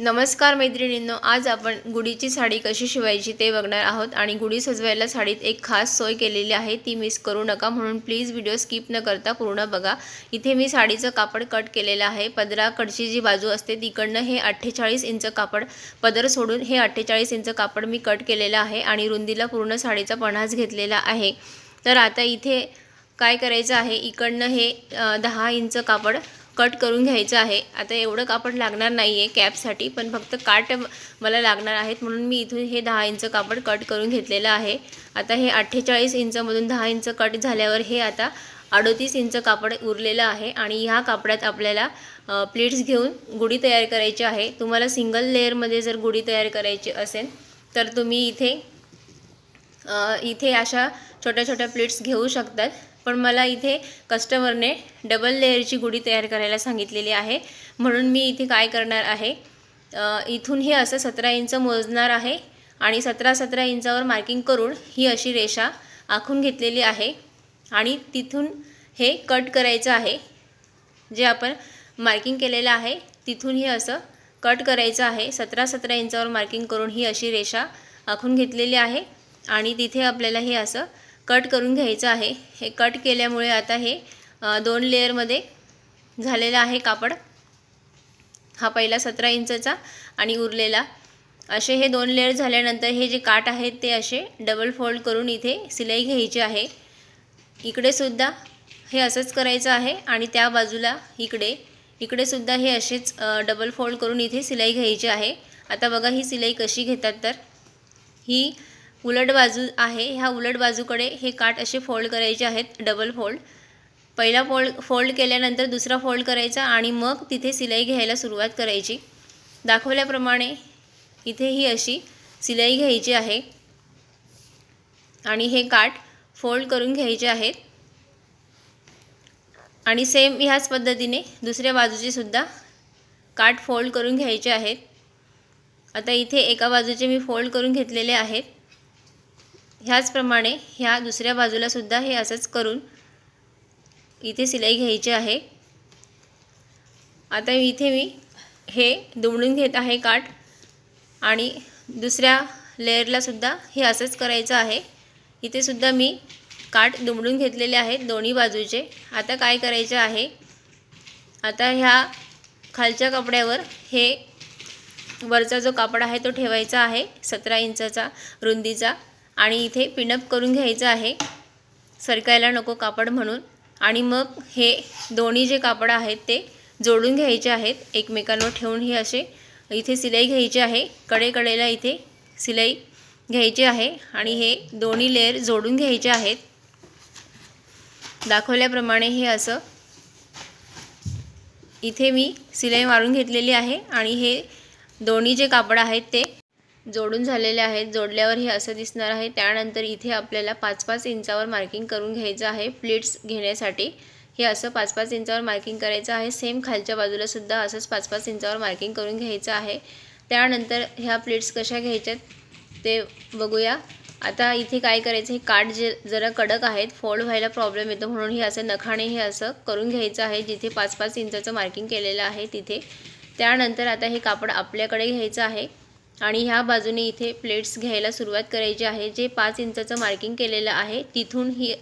नमस्कार मैत्रिणींनो आज आपण गुढीची साडी कशी शिवायची ते बघणार आहोत आणि गुढी सजवायला साडीत एक खास सोय केलेली आहे ती मिस करू नका म्हणून प्लीज व्हिडिओ स्किप न करता पूर्ण बघा. इथे मी साडीचं कापड कट केलेलं आहे पदराकडची जी बाजू असते तिकडनं हे अठ्ठेचाळीस इंच कापड पदर सोडून हे अठ्ठेचाळीस इंच कापड मी कट केलेलं आहे आणि रुंदीला पूर्ण साडीचा पन्हास घेतलेला आहे. तर आता इथे काय करायचं आहे इकडनं हे दहा इंच कापड कट करून घ्यायचं आहे. आता एवढं कापड लागणार नाही आहे कॅपसाठी पण फक्त काट मला लागणार आहेत. म्हणून मी इथून हे दहा इंच कापड कट करून घेतलेलं आहे. आता हे अठ्ठेचाळीस इंचमधून दहा इंच कट झाल्यावर हे आता अडोतीस इंच कापड उरलेलं आहे आणि ह्या कापडात आपल्याला प्लेट्स घेऊन गुढी तयार करायची आहे. तुम्हाला सिंगल लेअरमध्ये जर गुढी तयार करायची असेल तर तुम्ही इथे इथे अशा छोट्या छोट्या प्लेट्स घेऊ शकतात. पण मला इथे कस्टमरने डबल लेअरची गुढी तयार करायला सांगितलेली आहे. म्हणून मी इथे काय करणार आहे? इथून हे असं सतरा इंच मोजणार आहे आणि सतरा सतरा इंचावर मार्किंग करून ही अशी रेषा आखून घेतलेली आहे. आणि तिथून हे कट करायचं आहे. जे आपण मार्किंग केलेलं आहे तिथून हे असं कट करायचं आहे. सतरा सतरा इंचावर मार्किंग करून ही अशी रेषा आखून घेतलेली आहे. आणि तिथे आपल्याला हे असं कट करून घ्यायचं आहे. हे कट केल्यामुळे आता हे दोन लेअरमध्ये झालेला आहे कापड. हा पहिला सतरा इंचचा आणि उरलेला. असे हे दोन लेअर झाल्यानंतर हे जे काट आहेत ते असे डबल फोल्ड करून इथे सिलाई घ्यायची आहे. इकडेसुद्धा हे असंच करायचं आहे आणि त्या बाजूला इकडे इकडे सुद्धा हे असेच डबल फोल्ड करून इथे सिलाई घ्यायची आहे. आता बघा ही सिलाई कशी घेतात तर. ही उलट बाजू आहे ह्या उलट बाजूकडे हे काट असे फोल्ड करायचे आहेत डबल फोल्ड पहिला फोल्ड फोल्ड केल्यानंतर दुसरा फोल्ड करायचा आणि मग तिथे सिलाई घ्यायला सुरुवात करायची. दाखवल्याप्रमाणे इथे ही अशी सिलाई घ्यायची आहे. आणि हे काठ फोल्ड करून घ्यायचे आहेत. आणि सेम ह्याच पद्धतीने दुसऱ्या बाजूचे सुद्धा काठ फोल्ड करून घ्यायचे आहेत. आता इथे एका बाजूचे मी फोल्ड करून घेतलेले आहेत. ह्याचप्रमाणे ह्या दुसऱ्या बाजूला सुद्धा हे असंच करून इथे सिलाई घ्यायची आहे. आता इथे मी हे दुमडून घेत आहे काठ आणि दुसऱ्या लेअरला सुद्धा हे असंच करायचं आहे. इथेसुद्धा मी काठ दुमडून घेतलेले आहेत दोन्ही बाजूचे. आता काय करायचं आहे? आता ह्या खालच्या कपड्यावर हे वरचा जो कापड आहे तो ठेवायचा आहे सतरा इंचाचा रुंदीचा. आणि इथे पिनअप करून घ्यायचं आहे. सरकायला नको कापड म्हणून. आणि मग हे दोन्ही जे कापड आहेत ते जोडून घ्यायचे आहेत. एकमेकांवर ठेवून हे असे इथे सिलाई घ्यायची आहे. कडेकडेला इथे सिलाई घ्यायची आहे. आणि हे दोन्ही लेअर जोडून घ्यायचे आहेत. दाखवल्याप्रमाणे हे असं इथे मी सिलाई मारून घेतलेली आहे. आणि हे दोन्ही जे कापड आहेत ते जोडून झालेले आहेत. जोडल्यावर हे असं दिसणार आहे. त्यानंतर इथे आपल्याला पाच पाच इंचावर मार्किंग करून घ्यायचं आहे. प्लेट्स घेण्यासाठी हे असं पाच पाच इंचावर मार्किंग करायचं आहे. सेम खालच्या बाजूला सुद्धा असंच पाच पाच इंचावर मार्किंग करून घ्यायचं आहे. त्यानंतर ह्या प्लेट्स कशा घ्यायच्यात ते बघूया. आता इथे काय करायचं हे काठ जे जरा कडक आहेत फोल्ड व्हायला प्रॉब्लेम येतो म्हणून हे असं नखाने हे असं करून घ्यायचं आहे. जिथे पाच पाच इंचाचं मार्किंग केलेलं आहे तिथे. त्यानंतर आता हे कापड आपल्याकडे घ्यायचं आहे. आणि ह्या बाजूने इथे प्लेट्स घ्यायला सुरुवात करायची आहे. जे पाच इंचाचं मार्किंग केलेलं आहे तिथून ही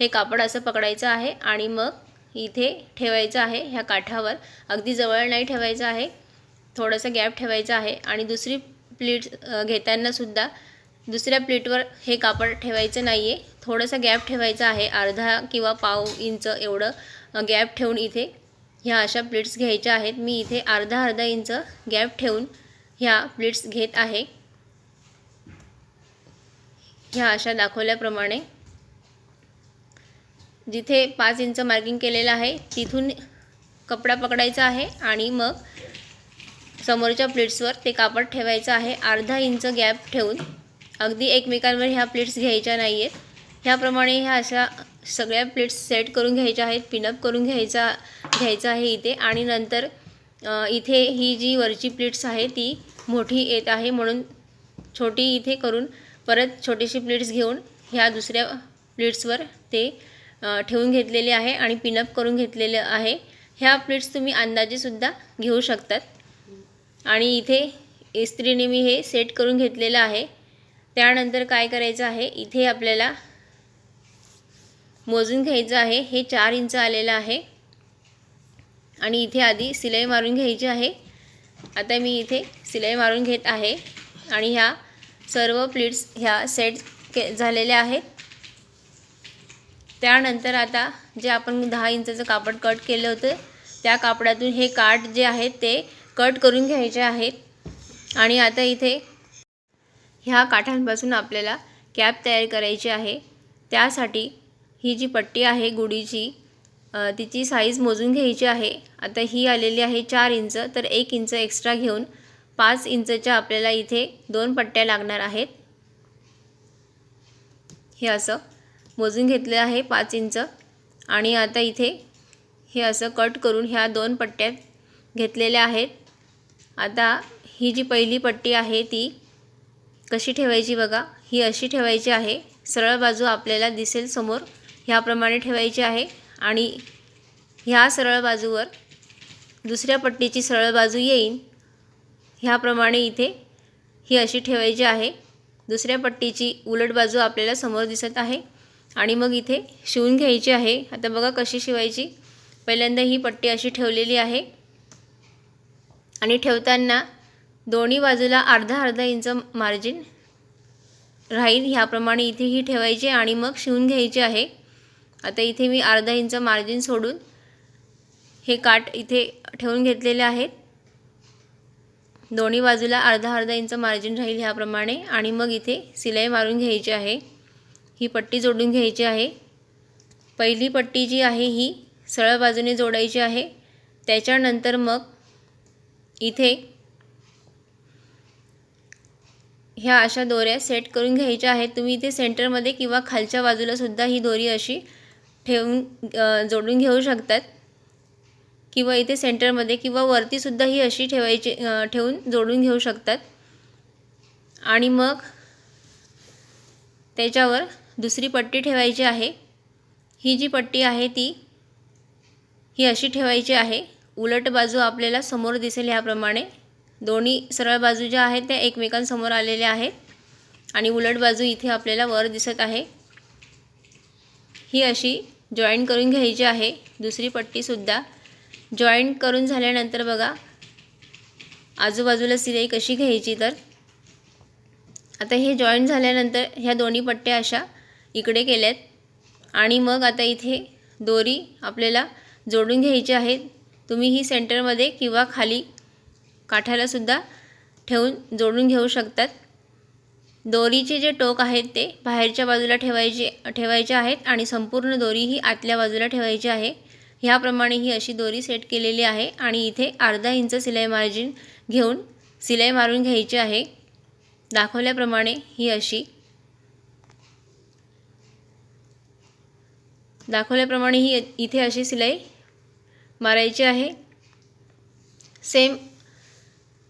हे कापड असं पकडायचं आहे आणि मग इथे ठेवायचं आहे ह्या काठावर. अगदी जवळ नाही ठेवायचं आहे थोडंसं गॅप ठेवायचा आहे आणि दुसरी प्लेट घेतानासुद्धा दुसऱ्या प्लेटवर हे कापड ठेवायचं नाही आहे थोडंसं गॅप ठेवायचं आहे अर्धा किंवा पाव इंच एवढं गॅप ठेवून इथे ह्या अशा प्लेट्स घ्यायच्या आहेत. मी इथे अर्धा अर्धा इंच गॅप ठेवून ह्या प्लेट्स घेत आहे. ह्या अशा दाखवल्याप्रमाणे. जिथे पाच इंच मार्किंग केलेलं आहे तिथून कपडा पकडायचा आहे आणि मग समोरच्या प्लेट्सवर ते कापड ठेवायचं आहे. अर्धा इंच गॅप ठेवून. अगदी एकमेकांवर ह्या प्लेट्स घ्यायच्या नाही आहेत ह्याप्रमाणे ह्या अशा सगळ्या प्लेट्स सेट करून घ्यायच्या आहेत पिनअप करून घ्यायचा घ्यायचं आहे इथे. आणि नंतर इथे ही जी वरची प्लेट्स आहे ती मोठी येत आहे म्हणून छोटी इथे करून परत छोटीशी प्लेट्स घेऊन ह्या दुसऱ्या प्लेट्सवर ते ठेवून घेतलेले आहे आणि पिनअप करून घेतलेलं आहे. ह्या प्लेट्स तुम्ही अंदाजेसुद्धा घेऊ शकतात. आणि इथे इस्त्रीने मी हे सेट करून घेतलेलं आहे. त्यानंतर काय करायचं आहे? इथे आपल्याला मोजून घ्यायचं आहे. हे चार इंच आलेलं आहे. आणि इथे आधी सिलाई मारून घ्यायची आहे. आता मी इथे सिलाई मारून घेत आहे आणि ह्या सर्व प्लीट्स ह्या सेट के झालेल्या आहेत. त्यानंतर आता जे आपण दहा इंचाचं कापड कट केलं होतं त्या कापडातून हे काठ जे आहेत ते कट करून घ्यायचे आहेत. आणि आता इथे ह्या काठांपासून आपल्याला कॅप तयार करायची आहे. त्यासाठी ही जी पट्टी आहे गुढीची तिची साईज मोजून घ्यायची आहे. आता ही आलेली आहे चार इंच तर एक इंच एक्स्ट्रा घेऊन पाच इंचच्या आपल्याला इथे दोन पट्ट्या लागणार आहेत. हे असं मोजून घेतलं आहे पाच इंच. आणि आता इथे हे असं कट करून ह्या दोन पट्ट्या घेतलेल्या आहेत. आता ही जी पहिली पट्टी आहे ती कशी ठेवायची बघा. ही अशी ठेवायची आहे. सरळ बाजू आपल्याला दिसेल समोर. ह्याप्रमाणे ठेवायची आहे. आणि ह्या सरळ बाजूवर दुसऱ्या पट्टीची सरळ बाजू येईन. ह्याप्रमाणे इथे ही अशी ठेवायची आहे. दुसऱ्या पट्टीची उलट बाजू आपल्याला समोर दिसत आहे. आणि मग इथे शिवून घ्यायची आहे. आता बघा कशी शिवायची. पहिल्यांदा ही पट्टी अशी ठेवलेली आहे. आणि ठेवताना दोन्ही बाजूला अर्धा अर्धा इंच मार्जिन राहील. ह्याप्रमाणे इथे ही ठेवायची आणि मग शिवून घ्यायची आहे. आता इथे मी अर्धा इंच मार्जिन सोडून हे काठ इथे ठेवून घेतलेले आहेत. दोन्ही बाजूला अर्धा अर्धा इंच मार्जिन राहील ह्याप्रमाणे आणि मग इथे सिलाई मारून घ्यायची आहे. ही पट्टी जोडून घ्यायची आहे. पहिली पट्टी जी आहे ही सरळ बाजूने जोडायची आहे. त्याच्यानंतर मग इथे ह्या अशा दोऱ्या सेट करून घ्यायच्या आहेत. तुम्ही इथे सेंटरमध्ये किंवा खालच्या बाजूलासुद्धा ही दोरी अशी ठेवून जोडून घेऊ शकतात. किंवा इथे सेंटरमध्ये किंवा वरतीसुद्धा ही अशी ठेवायची ठेवून जोडून घेऊ शकतात. आणि मग त्याच्यावर दुसरी पट्टी ठेवायची आहे. ही जी पट्टी आहे ती ही अशी ठेवायची आहे. उलट बाजू आपल्याला समोर दिसेल ह्याप्रमाणे. दोन्ही सरळ बाजू ज्या आहेत त्या एकमेकांसमोर आलेल्या आहेत. आणि उलट बाजू इथे आपल्याला वर दिसत आहे. ही अशी जॉईन करून घ्यायची आहे. दुसरी पट्टीसुद्धा जॉईन करून झाल्यानंतर बघा आजूबाजूला सिलाई कशी घ्यायची तर. आता हे जॉईन झाल्यानंतर ह्या दोन्ही पट्ट्या अशा इकडे केल्यात. आणि मग आता इथे दोरी आपल्याला जोडून घ्यायची आहे. तुम्ही ही सेंटरमध्ये किंवा खाली काठालासुद्धा ठेवून जोडून घेऊ शकतात. दोरीचे जे टोक आहेत ते बाहेरच्या बाजूला ठेवायचे ठेवायचे आहेत आणि संपूर्ण दोरी ही आतल्या बाजूला ठेवायची आहे. ह्याप्रमाणे ही अशी दोरी सेट केलेली आहे आणि इथे अर्धा इंच सिलाई मार्जिन घेऊन सिलाई मारून घ्यायची आहे. दाखवल्याप्रमाणे ही अशी दाखवल्याप्रमाणे ही इथे अशी सिलाई मारायची आहे. सेम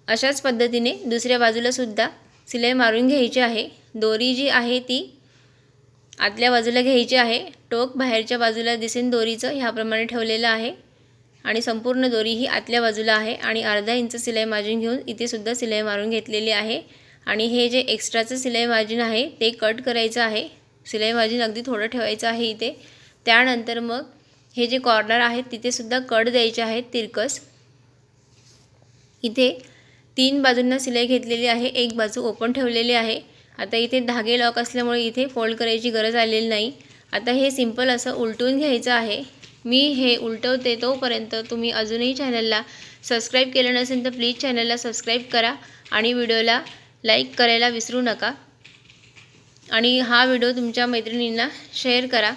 अशाच पद्धतीने दुसऱ्या बाजूला सुद्धा सिलाई मारून घ्यायची आहे. दोरी जी आहे ती आतल्या बाजूला घ्यायची आहे. टोक बाहेरच्या बाजूला दिसेन दोरीचं ह्याप्रमाणे ठेवलेलं आहे. आणि संपूर्ण दोरी ही आतल्या बाजूला आहे. आणि अर्धा इंच सिलाई मार्जिन घेऊन इथेसुद्धा सिलाई मारून घेतलेली आहे. आणि हे जे एक्स्ट्राचं सिलाई मार्जिन आहे ते कट करायचं आहे. सिलाई मार्जिन अगदी थोडं ठेवायचं आहे इथे. त्यानंतर मग हे जे कॉर्नर आहेत तिथेसुद्धा कट द्यायचे आहेत तिरकस. इथे तीन बाजूंना सिलाई घेतलेली आहे एक बाजू ओपन ठेवलेली आहे. आता इथे धागे लॉक असल्यामुळे इथे फोल्ड करायची गरज आलेली नाही. आता हे सिंपल असं उलटून घ्यायचं आहे. मी हे उलटवते तोपर्यंत तुम्ही अजूनही चॅनलला सबस्क्राईब केलं नसेल तर प्लीज चॅनलला सबस्क्राईब करा आणि व्हिडिओला लाईक करायला विसरू नका. आणि हा व्हिडिओ तुमच्या मैत्रिणींना शेअर करा.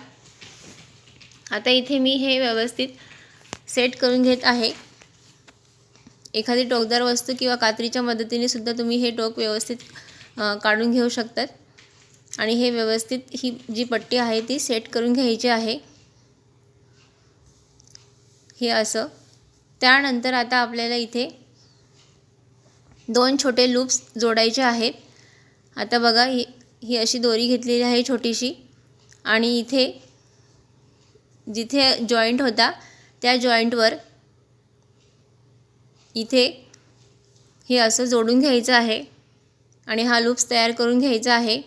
आता इथे मी हे व्यवस्थित सेट करून घेत आहे. एखादी टोकदार वस्तू किंवा कात्रीच्या मदतीने सुद्धा तुम्ही हे टोक व्यवस्थित काढून घेऊ शकतात. आणि हे व्यवस्थित ही जी पट्टी आहे ती सेट करून घ्यायची आहे. हे असं. त्यानंतर आता आपल्याला इथे दोन छोटे लूप्स जोडायचे आहेत. आता बघा ही ही अशी दोरी घेतलेली आहे छोटीशी. आणि इथे जिथे जॉईंट होता त्या जॉईंटवर इथे हे असं जोडून घ्यायचं आहे आणि हा लूप्स तयार करून घ्यायचा आहे.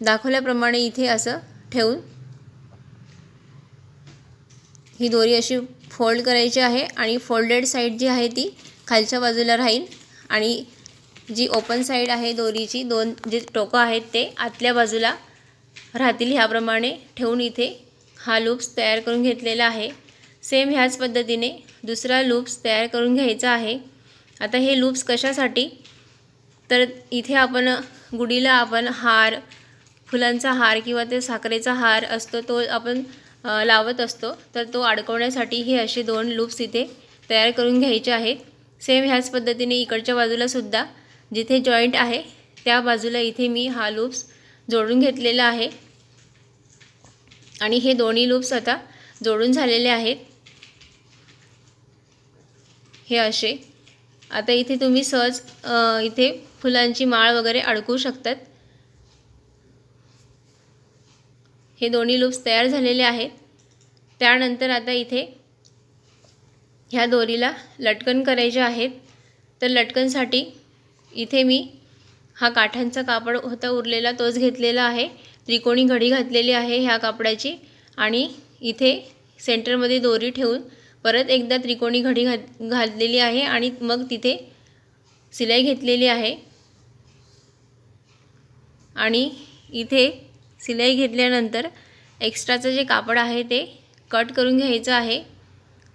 दाखवल्याप्रमाणे इथे असं ठेवून ही दोरी अशी फोल्ड करायची आहे आणि फोल्डेड साईड जी आहे ती खालच्या बाजूला राहील आणि जी ओपन साईड आहे दोरीची दोन जे टोकं आहेत ते आतल्या बाजूला राहतील ह्याप्रमाणे ठेवून इथे हा लूप्स तयार करून घेतलेला आहे. सेम ह्याच पद्धतीने दुसरा लूप्स तयार करून घ्यायचा आहे. आता हे लूप्स कशासाठी? तर इथे आपण गुढीला आपण हार फुलांचा हार किंवा ते साखरेचा हार असतो तो आपण लावत असतो. तर तो अडकवण्यासाठी हे असे दोन लूप्स इथे तयार करून घ्यायचे आहेत. सेम ह्याच पद्धतीने इकडच्या बाजूला सुद्धा जिथे जॉईंट आहे त्या बाजूला इथे मी हा लूप्स जोडून घेतलेला आहे. आणि हे दोन्ही लूप्स आता जोडून झालेले आहेत. हे असे. आता इथे तुम्ही सहज इथे फुलांची माळ वगैरे अडकवू शकतात. हे दोन्ही लूप्स तयार झालेले आहेत. त्यानंतर आता इथे ह्या दोरीला लटकन करायचे आहेत. तर लटकनसाठी इथे मी हा काठांचा कापड होता उरलेला तोच घेतलेला आहे. त्रिकोणी घडी घातलेली आहे ह्या कापडाची आणि इथे सेंटरमध्ये दोरी ठेवून परत एकदा त्रिकोणी घडी घात घातलेली आहे आणि मग तिथे सिलाई घेतलेली आहे. आणि इथे सिलाई घेतल्यानंतर एक्स्ट्राचं जे कापड आहे ते कट करून घ्यायचं आहे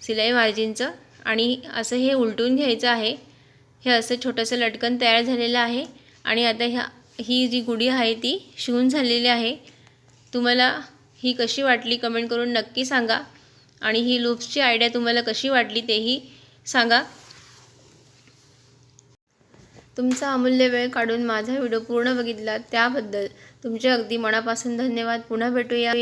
सिलाई मार्जिनचं आणि असं हे उलटून घ्यायचं आहे. हे असं छोटंसं लटकन तयार झालेलं आहे. आणि आता ह्या ही जी गुढी आहे ती शिवून झालेली आहे. तुम्हाला ही कशी वाटली कमेंट करून नक्की सांगा. आणि ही लूप्सची आयडिया तुम्हाला कशी वाटली तेही सांगा. तुमचा अमूल्य वेळ काढून माझा व्हिडिओ पूर्ण बघितला त्याबद्दल तुमचे अगदी मनापासून धन्यवाद. पुन्हा भेटूया.